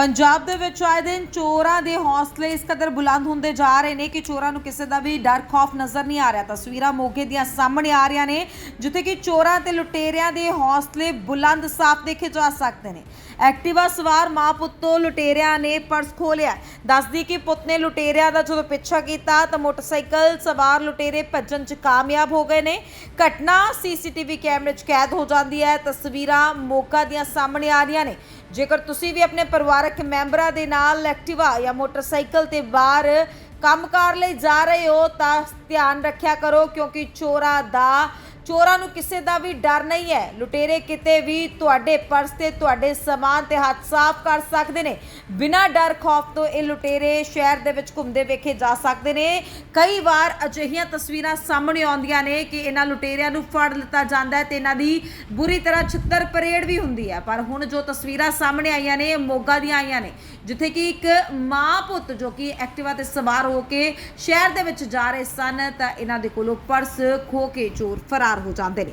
ਪੰਜਾਬ ਦੇ ਵਿੱਚ ਆਏ ਦਿਨ ਚੋਰਾਂ ਦੇ ਹੌਸਲੇ ਇਸ ਕਦਰ ਬੁਲੰਦ ਹੁੰਦੇ ਜਾ ਰਹੇ ਨੇ ਕਿ ਚੋਰਾਂ ਨੂੰ ਕਿਸੇ ਦਾ ਵੀ ਡਰ, ਖੌਫ ਨਜ਼ਰ ਨਹੀਂ ਆ ਰਿਹਾ। ਤਸਵੀਰਾਂ ਮੋਗੇ ਦੀਆਂ ਸਾਹਮਣੇ ਆ ਰਹੀਆਂ ਨੇ, ਜਿੱਥੇ ਕਿ ਚੋਰਾਂ ਤੇ ਲੁਟੇਰਿਆਂ ਦੇ ਹੌਸਲੇ ਬੁਲੰਦ ਸਾਫ਼ ਦੇਖੇ ਜਾ ਸਕਦੇ ਨੇ। ਐਕਟਿਵਾ ਸਵਾਰ ਮਾਂ ਪੁੱਤ ਤੋਂ ਲੁਟੇਰਿਆਂ ਨੇ ਪਰਸ ਖੋਲਿਆ ਦੱਸਦੀ ਕਿ ਪੁੱਤ ਨੇ ਲੁਟੇਰਿਆਂ ਦਾ ਜਦੋਂ ਪਿੱਛਾ ਕੀਤਾ ਤਾਂ ਮੋਟਰਸਾਈਕਲ ਸਵਾਰ ਲੁਟੇਰੇ ਭੱਜਣ 'ਚ ਕਾਮਯਾਬ ਹੋ ਗਏ ਨੇ। ਘਟਨਾ ਸੀਸੀਟੀਵੀ ਕੈਮਰੇ 'ਚ ਕੈਦ ਹੋ ਜਾਂਦੀ ਹੈ। ਤਸਵੀਰਾਂ ਮੋਗਾ ਦੀਆਂ ਸਾਹਮਣੇ ਆ ਰਹੀਆਂ ਨੇ। ਜੇਕਰ ਤੁਸੀਂ ਵੀ ਆਪਣੇ ਪਰਿਵਾਰਕ ਮੈਂਬਰਾਂ ਦੇ ਨਾਲ ਐਕਟਿਵਾ ਜਾਂ ਮੋਟਰਸਾਈਕਲ ਤੇ ਬਾਹਰ ਕੰਮਕਾਰ ਲਈ ਜਾ ਰਹੇ ਹੋ, ਤਾਂ ਧਿਆਨ ਰੱਖਿਆ ਕਰੋ ਕਿਉਂਕਿ ਚੋਰਾਂ ਦਾ ਚੋਰਾਂ ਨੂੰ ਕਿਸੇ ਦਾ ਵੀ ਡਰ ਨਹੀਂ ਹੈ। ਲੁਟੇਰੇ ਕਿਤੇ ਵੀ ਤੁਹਾਡੇ ਪਰਸ ਤੇ ਤੁਹਾਡੇ ਸਮਾਨ ਤੇ ਹੱਥ ਸਾਫ਼ ਕਰ ਸਕਦੇ ਨੇ। ਬਿਨਾਂ ਡਰ ਖੌਫ ਤੋਂ ਇਹ ਲੁਟੇਰੇ ਸ਼ਹਿਰ ਦੇ ਵਿੱਚ ਘੁੰਮਦੇ ਵੇਖੇ ਜਾ ਸਕਦੇ ਨੇ। ਕਈ ਵਾਰ ਅਜਿਹੀਆਂ ਤਸਵੀਰਾਂ ਸਾਹਮਣੇ ਆਉਂਦੀਆਂ ਨੇ ਕਿ ਇਹਨਾਂ ਲੁਟੇਰਿਆਂ ਨੂੰ ਫੜ ਲਿੱਤਾ ਜਾਂਦਾ ਹੈ ਤੇ ਇਹਨਾਂ ਦੀ ਬੁਰੀ ਤਰ੍ਹਾਂ ਛਿੱਤਰ ਪਰੇਡ ਵੀ ਹੁੰਦੀ ਹੈ। ਪਰ ਹੁਣ ਜੋ ਤਸਵੀਰਾਂ ਸਾਹਮਣੇ ਆਈਆਂ ਨੇ ਮੋਗਾ ਦੀਆਂ ਆਈਆਂ ਨੇ, ਜਿੱਥੇ ਕਿ ਇੱਕ ਮਾਂ ਪੁੱਤ ਜੋ ਕਿ ਐਕਟਿਵਾ ਤੇ ਸਵਾਰ ਹੋ ਕੇ ਸ਼ਹਿਰ ਦੇ ਵਿੱਚ ਜਾ ਰਹੇ ਸਨ, ਤਾਂ ਇਹਨਾਂ ਦੇ ਕੋਲੋਂ ਪਰਸ ਖੋ ਕੇ ਚੋਰ ਫਰਾਰ ਹੋ ਜਾਂਦੇ ਨੇ